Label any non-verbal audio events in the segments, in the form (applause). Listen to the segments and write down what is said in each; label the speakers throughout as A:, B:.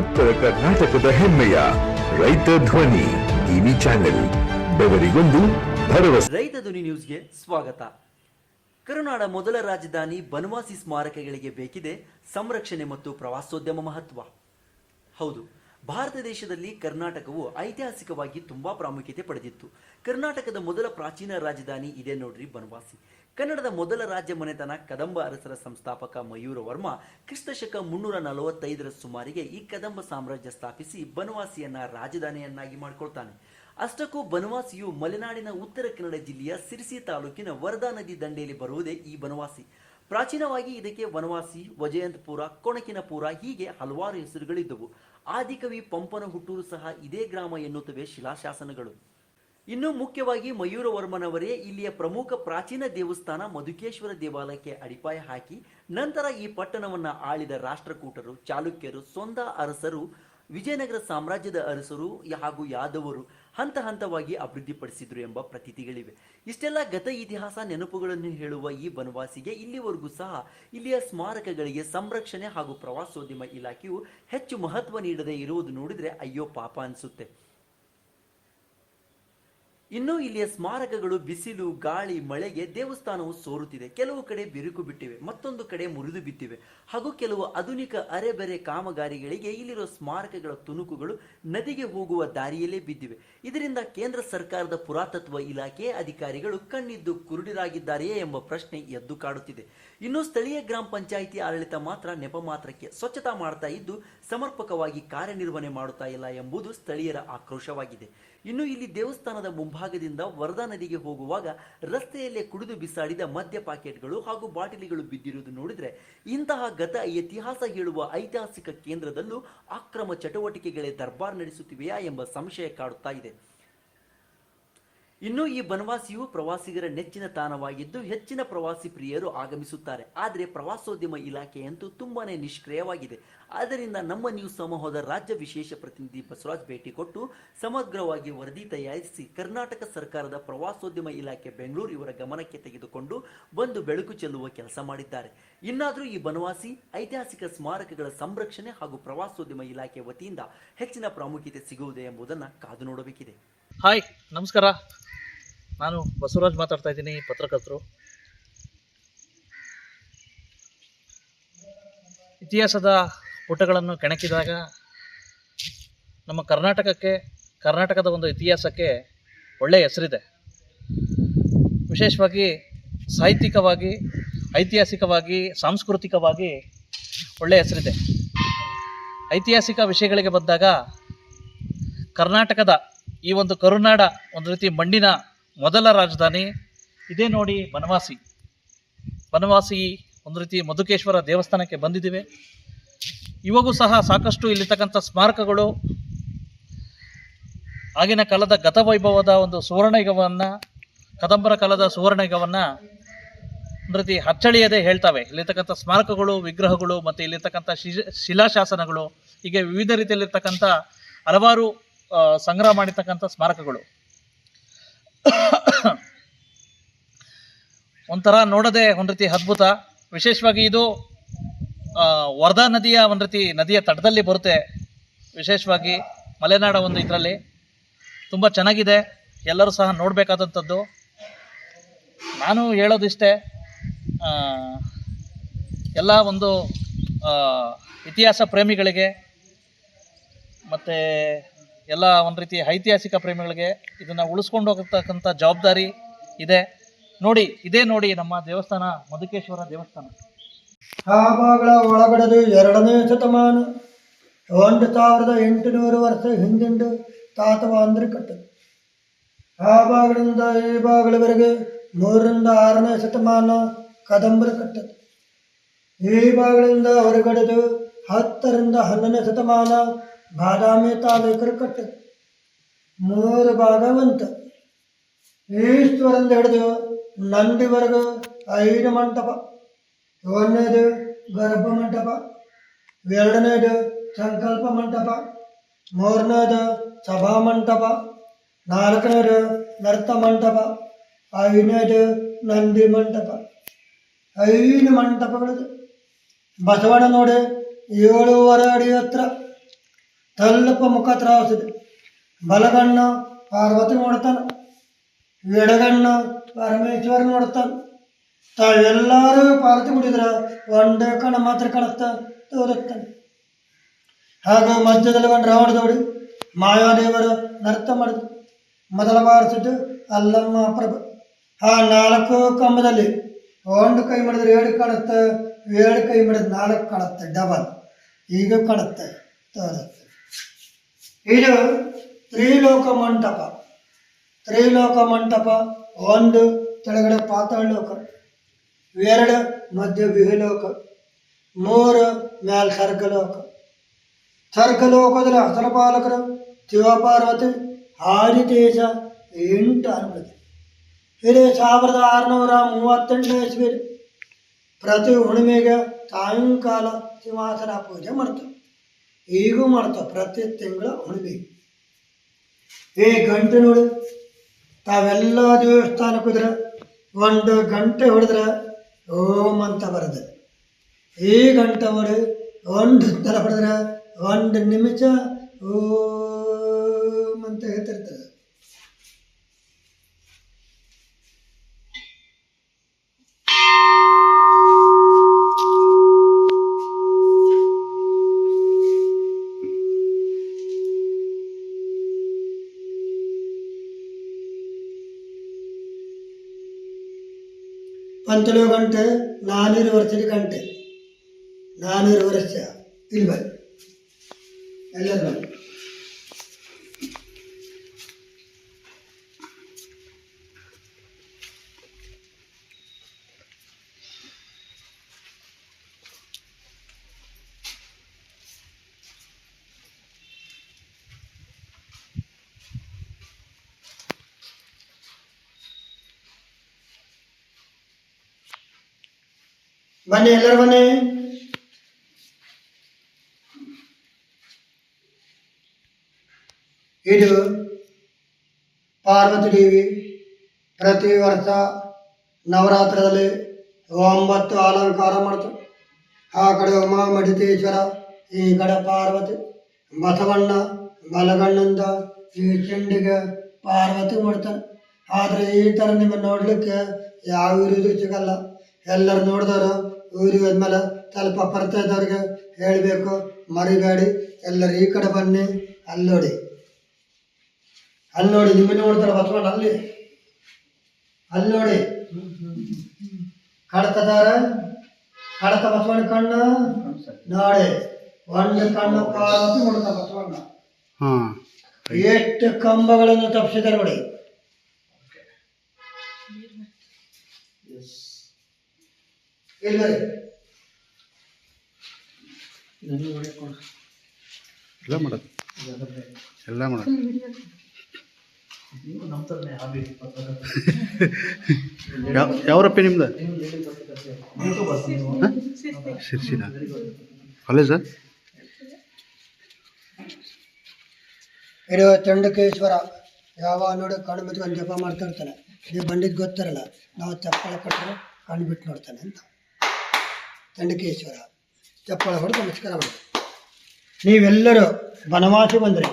A: ಉತ್ತರ ಕರ್ನಾಟಕದ ಹೆಮ್ಮೆಯ ರೈತ ಧ್ವನಿ ಟಿವಿ ಚಾನೆಲ್, ಬೆವರಿಗೊಂದು ಭರವಸೆ.
B: ರೈತ ಧ್ವನಿ ನ್ಯೂಸ್ಗೆ ಸ್ವಾಗತ. ಕರುನಾಡ ಮೊದಲ ರಾಜಧಾನಿ ಬನವಾಸಿ ಸ್ಮಾರಕಗಳಿಗೆ ಬೇಕಿದೆ ಸಂರಕ್ಷಣೆ ಮತ್ತು ಪ್ರವಾಸೋದ್ಯಮ ಮಹತ್ವ. ಹೌದು, ಭಾರತ ದೇಶದಲ್ಲಿ ಕರ್ನಾಟಕವು ಐತಿಹಾಸಿಕವಾಗಿ ತುಂಬಾ ಪ್ರಾಮುಖ್ಯತೆ ಪಡೆದಿತ್ತು. ಕರ್ನಾಟಕದ ಮೊದಲ ಪ್ರಾಚೀನ ರಾಜಧಾನಿ ಇದೆ ನೋಡ್ರಿ ಬನವಾಸಿ. ಕನ್ನಡದ ಮೊದಲ ರಾಜ್ಯ ಮನೆತನ ಕದಂಬ ಅರಸರ ಸಂಸ್ಥಾಪಕ ಮಯೂರ ವರ್ಮ, ಕ್ರಿಸ್ತಶಕ ಮುನ್ನೂರ ನಲವತ್ತೈದರ ಸುಮಾರಿಗೆ ಈ ಕದಂಬ ಸಾಮ್ರಾಜ್ಯ ಸ್ಥಾಪಿಸಿ ಬನವಾಸಿಯನ್ನ ರಾಜಧಾನಿಯನ್ನಾಗಿ ಮಾಡಿಕೊಳ್ತಾನೆ. ಅಷ್ಟಕ್ಕೂ ಬನವಾಸಿಯು ಮಲೆನಾಡಿನ ಉತ್ತರ ಕನ್ನಡ ಜಿಲ್ಲೆಯ ಸಿರಿಸಿ ತಾಲೂಕಿನ ವರದಾ ನದಿ ದಂಡೆಯಲ್ಲಿ ಬರುವುದೇ ಈ ಬನವಾಸಿ. ಪ್ರಾಚೀನವಾಗಿ ಇದಕ್ಕೆ ವನವಾಸಿ, ವಜಯಂತಪುರ, ಕೊಣಕಿನಪುರ ಹೀಗೆ ಹಲವಾರು ಹೆಸರುಗಳಿದ್ದವು. ಆದಿಕವಿ ಪಂಪನ ಹುಟ್ಟೂರು ಸಹ ಇದೇ ಗ್ರಾಮ ಎನ್ನುತ್ತವೆ ಶಿಲಾಶಾಸನಗಳು. ಇನ್ನು ಮುಖ್ಯವಾಗಿ ಮಯೂರವರ್ಮನವರೇ ಇಲ್ಲಿಯ ಪ್ರಮುಖ ಪ್ರಾಚೀನ ದೇವಸ್ಥಾನ ಮಧುಕೇಶ್ವರ ದೇವಾಲಯಕ್ಕೆ ಅಡಿಪಾಯ ಹಾಕಿ ನಂತರ ಈ ಪಟ್ಟಣವನ್ನು ಆಳಿದ ರಾಷ್ಟ್ರಕೂಟರು, ಚಾಲುಕ್ಯರು, ಸೊಂದ ಅರಸರು, ವಿಜಯನಗರ ಸಾಮ್ರಾಜ್ಯದ ಅರಸರು ಹಾಗೂ ಯಾದವರು ಹಂತ ಹಂತವಾಗಿ ಅಭಿವೃದ್ಧಿಪಡಿಸಿದ್ರು ಎಂಬ ಪ್ರತೀತಿಗಳಿವೆ. ಇಷ್ಟೆಲ್ಲ ಗತ ಇತಿಹಾಸ ನೆನಪುಗಳನ್ನು ಹೇಳುವ ಈ ಬನವಾಸಿಗೆ ಇಲ್ಲಿವರೆಗೂ ಸಹ ಇಲ್ಲಿಯ ಸ್ಮಾರಕಗಳಿಗೆ ಸಂರಕ್ಷಣೆ ಹಾಗೂ ಪ್ರವಾಸೋದ್ಯಮ ಇಲಾಖೆಯು ಹೆಚ್ಚು ಮಹತ್ವ ನೀಡದೇ ಇರುವುದು ನೋಡಿದರೆ ಅಯ್ಯೋ ಪಾಪ ಅನಿಸುತ್ತೆ. ಇನ್ನು ಇಲ್ಲಿಯ ಸ್ಮಾರಕಗಳು ಬಿಸಿಲು, ಗಾಳಿ, ಮಳೆಗೆ ದೇವಸ್ಥಾನವು ಸೋರುತ್ತಿದೆ. ಕೆಲವು ಕಡೆ ಬಿರುಕು ಬಿಟ್ಟಿವೆ, ಮತ್ತೊಂದು ಕಡೆ ಮುರಿದು ಬಿದ್ದಿವೆ. ಹಾಗೂ ಕೆಲವು ಆಧುನಿಕ ಅರೆಬರೆ ಕಾಮಗಾರಿಗಳಿಗೆ ಇಲ್ಲಿರುವ ಸ್ಮಾರಕಗಳ ತುಣುಕುಗಳು ನದಿಗೆ ಹೋಗುವ ದಾರಿಯಲ್ಲೇ ಬಿದ್ದಿವೆ. ಇದರಿಂದ ಕೇಂದ್ರ ಸರ್ಕಾರದ ಪುರಾತತ್ವ ಇಲಾಖೆ ಅಧಿಕಾರಿಗಳು ಕಣ್ಣಿದ್ದು ಕುರುಡಿರಾಗಿದ್ದಾರೆಯೇ ಎಂಬ ಪ್ರಶ್ನೆ ಎದ್ದು ಕಾಡುತ್ತಿದೆ. ಇನ್ನು ಸ್ಥಳೀಯ ಗ್ರಾಮ ಪಂಚಾಯಿತಿ ಆಡಳಿತ ಮಾತ್ರ ನೆಪ ಮಾತ್ರಕ್ಕೆ ಸ್ವಚ್ಛತಾ ಮಾಡ್ತಾ ಇದ್ದು, ಸಮರ್ಪಕವಾಗಿ ಕಾರ್ಯನಿರ್ವಹಣೆ ಮಾಡುತ್ತಾ ಇಲ್ಲ ಎಂಬುದು ಸ್ಥಳೀಯರ ಆಕ್ರೋಶವಾಗಿದೆ. ಇನ್ನು ಇಲ್ಲಿ ದೇವಸ್ಥಾನದ ಮುಂಭಾಗದಿಂದ ವರದಾ ನದಿಗೆ ಹೋಗುವಾಗ ರಸ್ತೆಯಲ್ಲೇ ಕುಡಿದು ಬಿಸಾಡಿದ ಮದ್ಯ ಪ್ಯಾಕೆಟ್ಗಳು ಹಾಗೂ ಬಾಟಲಿಗಳು ಬಿದ್ದಿರುವುದು ನೋಡಿದರೆ ಇಂತಹ ಗತ ಇತಿಹಾಸ ಹೇಳುವ ಐತಿಹಾಸಿಕ ಕೇಂದ್ರದಲ್ಲೂ ಅಕ್ರಮ ಚಟುವಟಿಕೆಗಳೇ ದರ್ಬಾರ್ ನಡೆಸುತ್ತಿವೆಯಾ ಎಂಬ ಸಂಶಯ ಕಾಡುತ್ತಾ ಇದೆ. ಇನ್ನು ಈ ಬನವಾಸಿಯು ಪ್ರವಾಸಿಗರ ನೆಚ್ಚಿನ ತಾಣವಾಗಿದ್ದು ಹೆಚ್ಚಿನ ಪ್ರವಾಸಿ ಪ್ರಿಯರು ಆಗಮಿಸುತ್ತಾರೆ. ಆದರೆ ಪ್ರವಾಸೋದ್ಯಮ ಇಲಾಖೆಯಂತೂ ತುಂಬಾನೇ ನಿಷ್ಕ್ರಿಯವಾಗಿದೆ. ಆದ್ದರಿಂದ ನಮ್ಮ ನ್ಯೂಸ್ ಸಮೂಹದ ರಾಜ್ಯ ವಿಶೇಷ ಪ್ರತಿನಿಧಿ ಬಸವರಾಜ್ ಭೇಟಿ ಕೊಟ್ಟು ಸಮಗ್ರವಾಗಿ ವರದಿ ತಯಾರಿಸಿ ಕರ್ನಾಟಕ ಸರ್ಕಾರದ ಪ್ರವಾಸೋದ್ಯಮ ಇಲಾಖೆ ಬೆಂಗಳೂರು ಇವರ ಗಮನಕ್ಕೆ ತೆಗೆದುಕೊಂಡು ಬಂದು ಬೆಳಕು ಚೆಲ್ಲುವ ಕೆಲಸ ಮಾಡಿದ್ದಾರೆ. ಇನ್ನಾದರೂ ಈ ಬನವಾಸಿ ಐತಿಹಾಸಿಕ ಸ್ಮಾರಕಗಳ ಸಂರಕ್ಷಣೆ ಹಾಗೂ ಪ್ರವಾಸೋದ್ಯಮ ಇಲಾಖೆ ವತಿಯಿಂದ ಹೆಚ್ಚಿನ ಪ್ರಾಮುಖ್ಯತೆ ಸಿಗುವುದೇ ಎಂಬುದನ್ನು ಕಾದು ನೋಡಬೇಕಿದೆ.
C: ಹಾಯ್ ನಮಸ್ಕಾರ. ನಾನು ಬಸವರಾಜ್ ಮಾತಾಡ್ತಾ ಇದ್ದೀನಿ, ಪತ್ರಕರ್ತರು. ಇತಿಹಾಸದ ಪುಟಗಳನ್ನು ಕೆಣಕಿದಾಗ ನಮ್ಮ ಕರ್ನಾಟಕಕ್ಕೆ, ಕರ್ನಾಟಕದ ಒಂದು ಇತಿಹಾಸಕ್ಕೆ ಒಳ್ಳೆಯ ಹೆಸರಿದೆ. ವಿಶೇಷವಾಗಿ ಸಾಹಿತ್ಯಿಕವಾಗಿ, ಐತಿಹಾಸಿಕವಾಗಿ, ಸಾಂಸ್ಕೃತಿಕವಾಗಿ ಒಳ್ಳೆಯ ಹೆಸರಿದೆ. ಐತಿಹಾಸಿಕ ವಿಷಯಗಳಿಗೆ ಬಂದಾಗ ಕರ್ನಾಟಕದ ಈ ಒಂದು ಕರುನಾಡ, ಒಂದು ರೀತಿ ಮಣ್ಣಿನ ಮೊದಲ ರಾಜಧಾನಿ. ಇದೇ ನೋಡಿ ಬನವಾಸಿ. ಬನವಾಸಿ ಒಂದು ರೀತಿ ಮಧುಕೇಶ್ವರ ದೇವಸ್ಥಾನಕ್ಕೆ ಬಂದಿದ್ದೀವಿ. ಇವಾಗೂ ಸಹ ಸಾಕಷ್ಟು ಇಲ್ಲಿರ್ತಕ್ಕಂಥ ಸ್ಮಾರಕಗಳು. ಆಗಿನ ಕಾಲದ ಗತವೈಭವದ ಒಂದು ಸುವರ್ಣಯುಗವನ್ನು, ಕದಂಬರ ಕಾಲದ ಸುವರ್ಣಯುಗವನ್ನು ಒಂದು ರೀತಿ ಅಚ್ಚಳಿಯದೆ ಹೇಳ್ತವೆ. ಇಲ್ಲಿರ್ತಕ್ಕಂಥ ಸ್ಮಾರಕಗಳು, ವಿಗ್ರಹಗಳು ಮತ್ತು ಇಲ್ಲಿರ್ತಕ್ಕಂಥ ಶಿಲಾಶಾಸನಗಳು, ಹೀಗೆ ವಿವಿಧ ರೀತಿಯಲ್ಲಿರ್ತಕ್ಕಂಥ ಹಲವಾರು ಸಂಗ್ರಹ ಮಾಡಿರ್ತಕ್ಕಂಥ ಸ್ಮಾರಕಗಳು. (coughs) ಒಂಥರ ನೋಡದೆ ಒಂದು ರೀತಿ ಅದ್ಭುತ. ವಿಶೇಷವಾಗಿ ಇದು ವರ್ಧಾ ನದಿಯ ಒಂದು ರೀತಿ ನದಿಯ ತಟದಲ್ಲಿ ಬರುತ್ತೆ. ವಿಶೇಷವಾಗಿ ಮಲೆನಾಡ ಒಂದು ಇದರಲ್ಲಿ. ತುಂಬ ಚೆನ್ನಾಗಿದೆ. ಎಲ್ಲರೂ ಸಹ ನೋಡಬೇಕಾದಂಥದ್ದು. ನಾನು ಹೇಳೋದಿಷ್ಟೇ ಎಲ್ಲ ಒಂದು ಇತಿಹಾಸ ಪ್ರೇಮಿಗಳಿಗೆ, ಮತ್ತು ಎಲ್ಲ ಒಂದು ರೀತಿ ಐತಿಹಾಸಿಕ ಪ್ರೇಮಿಗಳಿಗೆ ಇದನ್ನು ಉಳಿಸ್ಕೊಂಡು ಹೋಗತಕ್ಕಂಥ ಜವಾಬ್ದಾರಿ ಇದೆ. ನೋಡಿ, ಇದೇ ನೋಡಿ ನಮ್ಮ ದೇವಸ್ಥಾನ, ಮಧುಕೇಶ್ವರ ದೇವಸ್ಥಾನ.
D: ಭಾಗಗಳ ಒಳಗಡೆದು ಎರಡನೇ ಶತಮಾನ. ಒಂದು ಸಾವಿರದ ಎಂಟುನೂರು ವರ್ಷ ಹಿಂದೆಂದು ತಾತವ ಅಂದ್ರೆ ಕಟ್ಟದು. ಆ ಭಾಗದಿಂದ ಈ ಭಾಗಗಳವರೆಗೆ ಮೂರರಿಂದ ಆರನೇ ಶತಮಾನ ಕದಂಬರ ಕಟ್ಟದು. ಈ ಭಾಗಗಳಿಂದ ಹೊರಗಡೆದು ಹತ್ತರಿಂದ ಹನ್ನೊಂದನೇ ಶತಮಾನ ಬಾದಾಮಿ ತಾಲೂಕರು ಕಟ್ಟ. ಮೂರು ಭಾಗವಂತ. ಈಶ್ವರಿಂದ ಹಿಡಿದು ನಂದಿವರೆಗೂ ಐದು ಮಂಟಪ. ಒಂದನೇದು ಗರ್ಭ ಮಂಟಪ. ಎರಡನೇದು ಸಂಕಲ್ಪ ಮಂಟಪ. ಮೂರನೇದು ಸಭಾ ಮಂಟಪ. ನಾಲ್ಕನೇದು ನರ್ತ ಮಂಟಪ. ಐದನೇದು ನಂದಿ ಮಂಟಪ. ಐದು ಮಂಟಪಗಳಿದೆ ಬಸವಣ್ಣ ನೋಡಿ ಏಳುವರೆ ಅಡಿ ಹತ್ರ. ತಲ್ಲಪ ಮುಖ ತ್ರಾವಿಸಿದೆ. ಬಲಗಣ್ಣ ಪಾರ್ವತಿ ನೋಡ್ತಾನೆ ಎಡಗಣ್ಣ ಪರಮೇಶ್ವರ ನೋಡ್ತಾನೆ ತಾವೆಲ್ಲರೂ ಪಾರ್ವತಿ ಕುಡಿದ್ರೆ ಒಂದೇ ಕಣ ಮಾತ್ರ ಕಾಣುತ್ತಾ ತೋರುತ್ತೆ ಹಾಗೂ ಮಧ್ಯದಲ್ಲಿ ಒಂದು ರಾವಣ ದೌಡಿ ಮಾಯಾದೇವರ ನರ್ತ ಮಾಡಿದ. ಮೊದಲ ಬಾರಿಸಿದ್ದು ಅಲ್ಲಮ್ಮ ಪ್ರಭು. ಆ ನಾಲ್ಕು ಕಂಬದಲ್ಲಿ ಒಂದು ಕೈ ಮಾಡಿದ್ರೆ ಏಳು ಕಾಣುತ್ತೆ ಏಳು ಕೈ ಮಾಡಿದ್ರೆ ನಾಲ್ಕು ಕಾಣುತ್ತೆ, ಡಬಲ್. ಈಗ ಕಾಣುತ್ತೆ, ತೋರುತ್ತೆ. ಇದು ತ್ರಿಲೋಕ ಮಂಟಪ. ತ್ರಿಲೋಕ ಮಂಟಪ, ಒಂದು, ಕೆಳಗಡೆ ಪಾತಾಳ ಲೋಕ ಎರಡು, ಮಧ್ಯ ವಿಹಲೋಕ ಮೂರು, ಮ್ಯಾಲ್ ಸರ್ಗಲೋಕ ಸರ್ಗಲೋಕದಲ್ಲಿ ಹಸನಪಾಲಕರು ಪಾಲಕರು ಶಿವಪಾರ್ವತಿ ಆದಿತೇಜ, ಎಂಟು ಅನ್ಬಿಡುತ್ತೆ ಇದು ಸಾವಿರದ ಆರುನೂರ ಮೂವತ್ತೆಂಟನೇ ಇಸ್ವಿ ಪ್ರತಿ ಹುಣ್ಣಿಮೆಗೆ ಸಾಯಂಕಾಲ ಸಿಂಹಾಸನ ಪೂಜೆ ಮಾಡ್ತಾರೆ. ಈಗೂ ಮಾಡ್ತಾವೆ ಪ್ರತಿ ತಿಂಗಳ ಹುಣ್ಣಿ ಏ ಗಂಟೆ ನೋಡು. ತಾವೆಲ್ಲ ದೇವಸ್ಥಾನಕ್ಕೆ ಹೋದ್ರೆ ಒಂದು ಗಂಟೆ ಹೊಡೆದ್ರೆ ಓಂ ಅಂತ ಬರ್ತದೆ ಈ ಗಂಟೆ ಹೊಡೆ ಒಂದು ತಲ ಹೊಡೆದ್ರೆ ಒಂದು ನಿಮಿಷ ಓಂ ಅಂತ ಹೇಳ್ತಿರ್ತದೆ ಪಂಚಲು ಗಂಟೆ ನಾನ್ನೂರು ವರ್ಷದ ಗಂಟೆ ನಾನ್ನೂರು ವರ್ಷ ಇಲ್ಲಿ ಬನ್ನಿ ಎಲ್ಲರೂ ಬನ್ನಿ, ಎಲ್ಲರ ಬನ್ನಿ. ಇದು ಪಾರ್ವತಿ ದೇವಿ ಪ್ರತಿ ವರ್ಷ ನವರಾತ್ರದಲ್ಲಿ ಒಂಬತ್ತು ಅಲಂಕಾರ ಮಾಡ್ತಾರೆ ಆ ಕಡೆ ಉಮಾ ಮಡಿತೇಶ್ವರ ಈ ಕಡೆ ಪಾರ್ವತಿ, ಬಸವಣ್ಣ, ಬಲಗಣ್ಣಿಂದ, ಈ ಚೆಂಡಿಗೆ ಪಾರ್ವತಿ ಮಾಡ್ತಾರೆ. ಆದರೆ ಈ ಥರ ನಿಮ್ಮ ನೋಡಲಿಕ್ಕೆ ಯಾವ ಇರುವುದು ಸಿಗಲ್ಲ. ಎಲ್ಲರೂ ನೋಡಿದವರು ಊರಿಗೆ ಹೋದ್ಮೇಲೆ ಸ್ವಲ್ಪ ಪರಿಚಯ ಇದ್ದವ್ರಿಗೆ ಹೇಳಬೇಕು ಮರಿಬೇಡಿ ಎಲ್ಲರೂ ಈ ಕಡೆ ಬನ್ನಿ ಅಲ್ಲಿ ನೋಡಿ. ಅಲ್ಲಿ ನೋಡಿ ನಿಮ್ಮನ್ನ ನೋಡ್ತಾರೆ ಬಸವಣ್ಣ ಅಲ್ಲಿ. ಅಲ್ಲಿ ನೋಡಿ. ಕಡತದಾರ? ಕಡತ ಬಸವಣ್ಣ ಕಣ್ಣು? ನೋಡಿ. ಒಂದು ಕಣ್ಣು ಪಾರ್ವತಿ ನೋಡ್ತಾರೆ ಬಸವಣ್ಣ. ಎಷ್ಟು ಕಂಬಗಳನ್ನು ತಪ್ಪಿಸಿದ್ದಾರೆ ನೋಡಿ.
E: ಎಲ್ಲ ಮಾಡೋದು ಎಲ್ಲ ಮಾಡೋದು ಯಾವ ಯಾವ್ರಪ್ಪಿ ನಿಮ್ದು? ಶಿರ್ಸಿನ ಕಾಲೇಜ
D: ಇದು ಚಂಡಕೇಶ್ವರ ಯಾವ ನೋಡಿ ಕಣ್ಣು ಒಂದು ಜಪ ಮಾಡ್ತಾ ಇರ್ತಾನೆ ನೀವು ಬಂದಿದ್ದು ಗೊತ್ತಿರಲ್ಲ. ನಾವು ಚಪ್ಪಲ ಕಟ್ಟರೆ ಕಣ್ಣು ಬಿಟ್ಟು ನೋಡ್ತಾನೆ ಅಂತ. ಚಂಡಕೇಶ್ವರ ಚಪ್ಪಳ ಹೊಡೆದು ನಮಸ್ಕಾರ ಮಾಡಿ ನೀವೆಲ್ಲರೂ ಬನವಾಸಿ ಬಂದರೆ.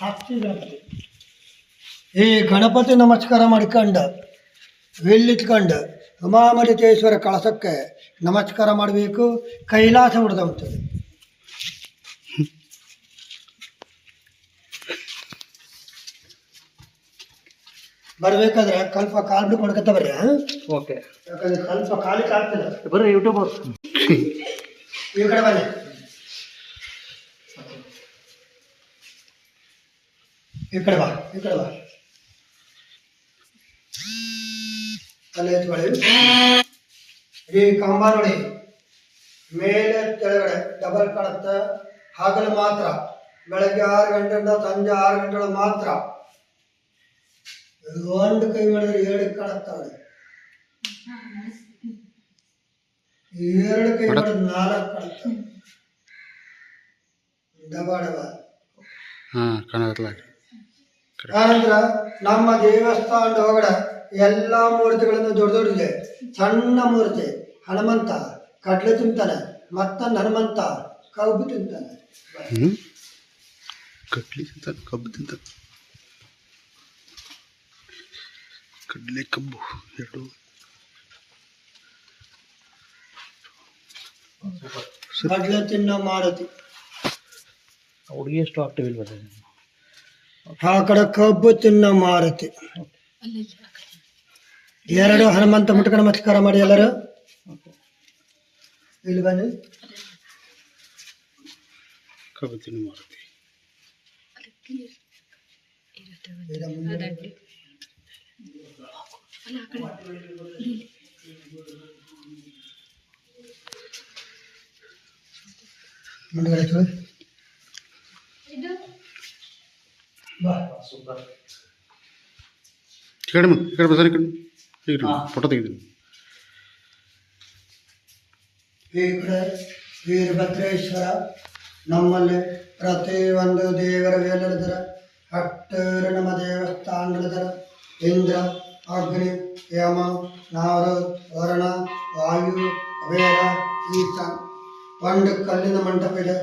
D: ಸಾಕ್ಷಿ ಗಣಪತಿ ಈ ಗಣಪತಿ ನಮಸ್ಕಾರ ಮಾಡ್ಕೊಂಡು ವಿಲ್ಲಿತ್ಕೊಂಡು ಉಮಾಮರಿತೇಶ್ವರ ಕಳಸಕ್ಕೆ ನಮಸ್ಕಾರ ಮಾಡಬೇಕು. ಕೈಲಾಸ ಹೊಡೆದಂತದ್ದು ಬರ್ಬೇಕಾದ್ರೆ ಕಲ್ಪ ಕಾಲು ಮಾಡ್ಕೊತ ಬರ್ರಿ?
C: ಓಕೆ.
D: ಯಾಕಂದ್ರೆ ಕಲ್ಪ ಕಾಲಿಗೆ ಕಾಲ್ತಿಲ್ಲ
C: ಬರ್ರಿ ಯೂಟ್ಯೂಬರ್
D: ಈ ಕಡೆ ಬನ್ನಿ. ಈ ಕಡೆ ಬಾ ಈ ಕಡೆ ಬಾ. ತಲೆ ಎತ್ಕೊಳ್ಳಿ. ಈ ಕಂಬ ನೋಡಿ. ಮೇಲೆ ಕೆಳಗಡೆ ಡಬಲ್ ಕಾಣುತ್ತೆ. ಹಗಲು ಮಾತ್ರ. ಬೆಳಗ್ಗೆ ಆರು ಗಂಟೆಯಿಂದ ಸಂಜೆ ಆರು ಗಂಟೆಗಳು ಮಾತ್ರ. ಒಂದು ಕೈ ಮಾಡಿದ್ರೆ ಎರಡು ಕಳತ್ತಾಳೆ ಎರಡು ಕೈ ಮಾಡಿದ್ರೆ ನಾಲ್ಕು ಕಾಣುತ್ತೆ ಡಬ ಡಬ
E: ಹಾಂ
D: ಆನಂತರ ನಮ್ಮ ದೇವಸ್ಥಾನದ ಒಳಗಡೆ ಎಲ್ಲ ಮೂರ್ತಿಗಳನ್ನು ದೊಡ್ಡ ದೊಡ್ಡದಿದೆ. ಸಣ್ಣ ಮೂರ್ತಿ ಹನುಮಂತ ಕಡಲೆ ತಿಂತಾನೆ ಮತ್ತೊಂದು ಹನುಮಂತ ಕಬ್ಬು ತಿಂತಾನೆ
E: ಹ್ಞೂ ಕಡ್ಲಿ ತಿಂತ ಕಬ್ಬು ತಿಂತ ಕಡಲೆ ಕಬ್ಬು ಎರಡು.
D: ಕಡಲೆ ತಿನ್ನೋ ಮಾರುತಿ.
C: ಹುಡುಗಿ ಎಷ್ಟು ಆಕ್ಟಿವ್ ಇಲ್ವ
D: ಆ ಕಡೆ ಕಬ್ಬು ತಿನ್ನ ಮಾರುತಿ. ಎರಡು ಹನುಮಂತ ಮುಟ್ಕೊಂಡು ನಮಸ್ಕಾರ ಮಾಡಿ ಎಲ್ಲರೂ. ಇಲ್ಲಿ ಬನ್ನಿ.
E: ಕಬ್ಬು ತಿನ್ನು ಮಾರುತಿ.
D: ಇದರ ಮುಂದೆ ಮುಂದ್ಗಡೆ చూడు. ಬಾ
E: ಈ ಕಡೆ ಈ ಕಡೆ ಬಸಾರಿ ಕಡೆ ಈ ಕಡೆ ಫೋಟೋ ತೆಗೆದಿನಿ
D: ಈ ಕಡೆ ವೀರಭದ್ರೇಶ್ವರ ನಮ್ಮಲ್ಲಿ ಪ್ರತಿಯೊಂದು ದೇವರ ವೇಲಿಳಿದರ ಹಟ್ಟೂರು ನಮ್ಮ ದೇವಸ್ಥಾನಗಳಿದರ ಇಂದ್ರ ಅಗ್ನಿ ಯಮ ನಾರು ವರುಣ ವಾಯು ಅವೇರ ಈತ ಒಂದು ಕಲ್ಲಿನ ಮಂಟಪ ಇದೆ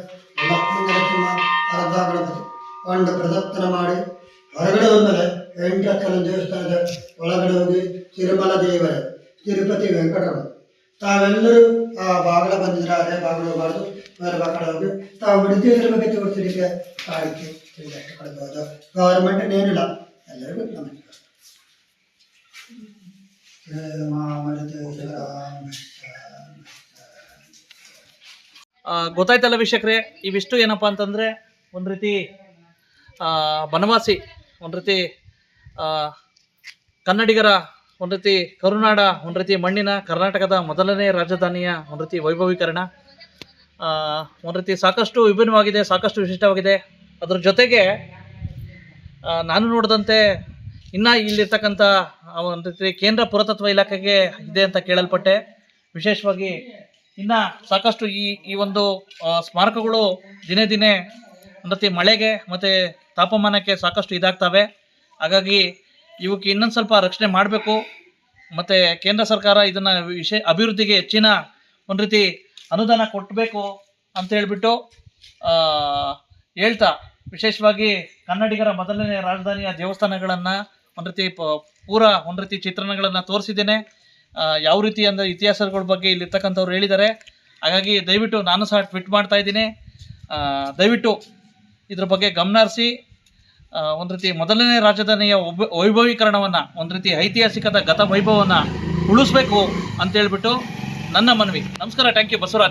D: ಲಕ್ಷ್ಮೀ ನರಸಿಂಹ ಅರ್ಧ ಗಣಪತಿ ಒಂದು ಪ್ರದತ್ತನ ಮಾಡಿ ಹೊರಗಡೆ ಹೋದ್ಮೇಲೆ ವೆಂಕಟೇಶ್ವರ ದೇವಸ್ಥಾನ ಇದೆ ಒಳಗಡೆ ಹೋಗಿ ತಿರುಮಲ ದೇವರ ತಿರುಪತಿ ವೆಂಕಟರಮಣ ತಾವೆಲ್ಲರೂ ಆ ಬಾಗಿಲ ಬಂದಿದ್ರೆ ಅದೇ ಬಾಗಿಲು ಹೋಗಬಾರ್ದು ಬೇರೆ ಬಾಗಿಲ ಹೋಗಿ ತಾವು ವಿದ್ಯುತ್ತರ ಬಗ್ಗೆ ತೋರಿಸಲಿಕ್ಕೆ ಕಾಣಿಕೆ ತಿರುಗಾಟ ಕೊಡಬಹುದು ಗೌರ್ಮೆಂಟ್ ಏನಿಲ್ಲ ಎಲ್ಲರಿಗೂ ನಮಸ್ಕಾರ ರಾಮಚಂದ್ರ
C: ಆ, ಗೊತ್ತಾಯ್ತಲ್ಲ ವೀಕ್ಷಕರೇ, ಇವಿಷ್ಟು ಏನಪ್ಪ ಅಂತಂದರೆ ಒಂದು ರೀತಿ ಬನವಾಸಿ, ಒಂದು ರೀತಿ ಕನ್ನಡಿಗರ ಒಂದು ರೀತಿ ಕರುನಾಡ, ಒಂದು ರೀತಿ ಮಣ್ಣಿನ ಕರ್ನಾಟಕದ ಮೊದಲನೇ ರಾಜಧಾನಿಯ ಒಂದು ರೀತಿ ವೈಭವೀಕರಣ ಒಂದು ರೀತಿ ಸಾಕಷ್ಟು ವಿಭಿನ್ನವಾಗಿದೆ, ಸಾಕಷ್ಟು ವಿಶಿಷ್ಟವಾಗಿದೆ. ಅದ್ರ ಜೊತೆಗೆ ನಾನು ನೋಡಿದಂತೆ ಇನ್ನು ಇಲ್ಲಿರ್ತಕ್ಕಂಥ ಒಂದು ಕೇಂದ್ರ ಪುರಾತತ್ವ ಇಲಾಖೆಗೆ ಇದೆ ಅಂತ ಕೇಳಲ್ಪಟ್ಟೆ. ವಿಶೇಷವಾಗಿ ಇನ್ನು ಸಾಕಷ್ಟು ಈ ಈ ಒಂದು ಸ್ಮಾರಕಗಳು ದಿನೇ ದಿನೇ ಒಂದು ರೀತಿ ಮಳೆಗೆ ಮತ್ತು ತಾಪಮಾನಕ್ಕೆ ಸಾಕಷ್ಟು ಇದಾಗ್ತವೆ. ಹಾಗಾಗಿ ಇವಕ್ಕೆ ಇನ್ನೊಂದು ಸ್ವಲ್ಪ ರಕ್ಷಣೆ ಮಾಡಬೇಕು. ಮತ್ತು ಕೇಂದ್ರ ಸರ್ಕಾರ ಇದನ್ನು ವಿಶೇ, ಅಭಿವೃದ್ಧಿಗೆ ಹೆಚ್ಚಿನ ಒಂದು ರೀತಿ ಅನುದಾನ ಕೊಟ್ಟಬೇಕು ಅಂತ ಹೇಳ್ಬಿಟ್ಟು ಹೇಳ್ತಾ, ವಿಶೇಷವಾಗಿ ಕನ್ನಡಿಗರ ಮೊದಲನೇ ರಾಜಧಾನಿಯ ದೇವಸ್ಥಾನಗಳನ್ನು ಒಂದು ರೀತಿ ಪೂರ ಒಂದು ರೀತಿ ಚಿತ್ರಣಗಳನ್ನು ತೋರಿಸಿದ್ದೇನೆ. ಯಾವ ರೀತಿ ಅಂದರೆ ಇತಿಹಾಸಗಳ ಬಗ್ಗೆ ಇಲ್ಲಿರ್ತಕ್ಕಂಥವ್ರು ಹೇಳಿದ್ದಾರೆ. ಹಾಗಾಗಿ ದಯವಿಟ್ಟು ನಾನು ಸಹ ಟ್ವಿಟ್ ಮಾಡ್ತಾ ಇದ್ದೀನಿ. ದಯವಿಟ್ಟು ಇದ್ರ ಬಗ್ಗೆ ಗಮನ ಹರಿಸಿ ಒಂದು ರೀತಿ ಮೊದಲನೇ ರಾಜಧಾನಿಯ ಒಬ್ಬ ವೈಭವೀಕರಣವನ್ನು, ಒಂದು ರೀತಿ ಐತಿಹಾಸಿಕದ ಗತ ವೈಭವವನ್ನು ಉಳಿಸ್ಬೇಕು ಅಂತೇಳ್ಬಿಟ್ಟು ನನ್ನ ಮನವಿ. ನಮಸ್ಕಾರ. Thank you Basavaraj.